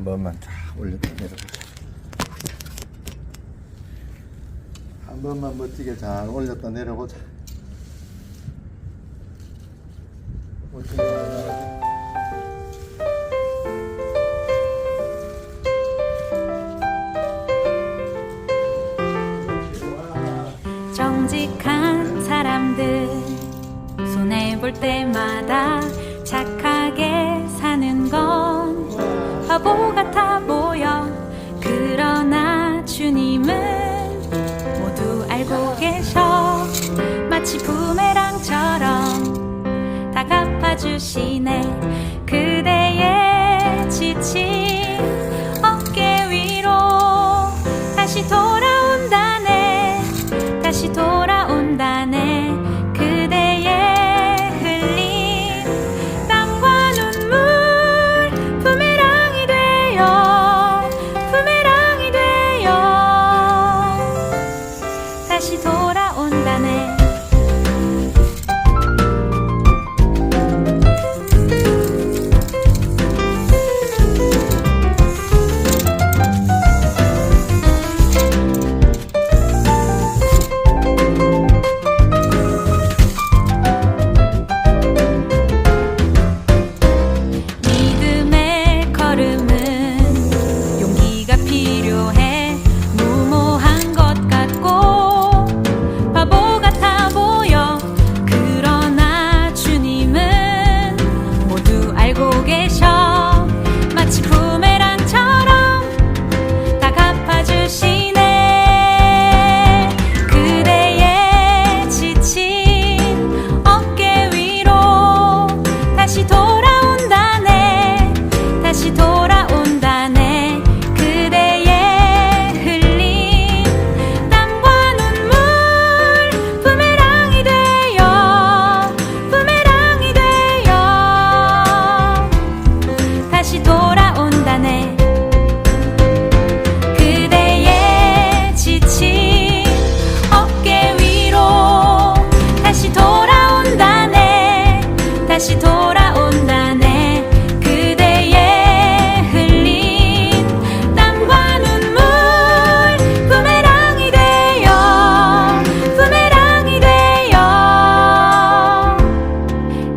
한 번만 쫙 올렸다 내려보자. 한 번만 멋지게 잘 올렸다 내려보자. 정직한 사람들 손해 볼 때마다 착하게 바보 같아 보여. 그러나 주님은 모두 알고 계셔. 마치 부메랑처럼 다 갚아주시네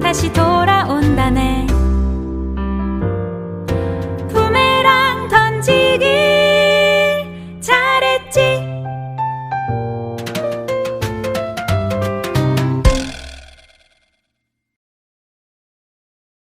다시 돌아온다네.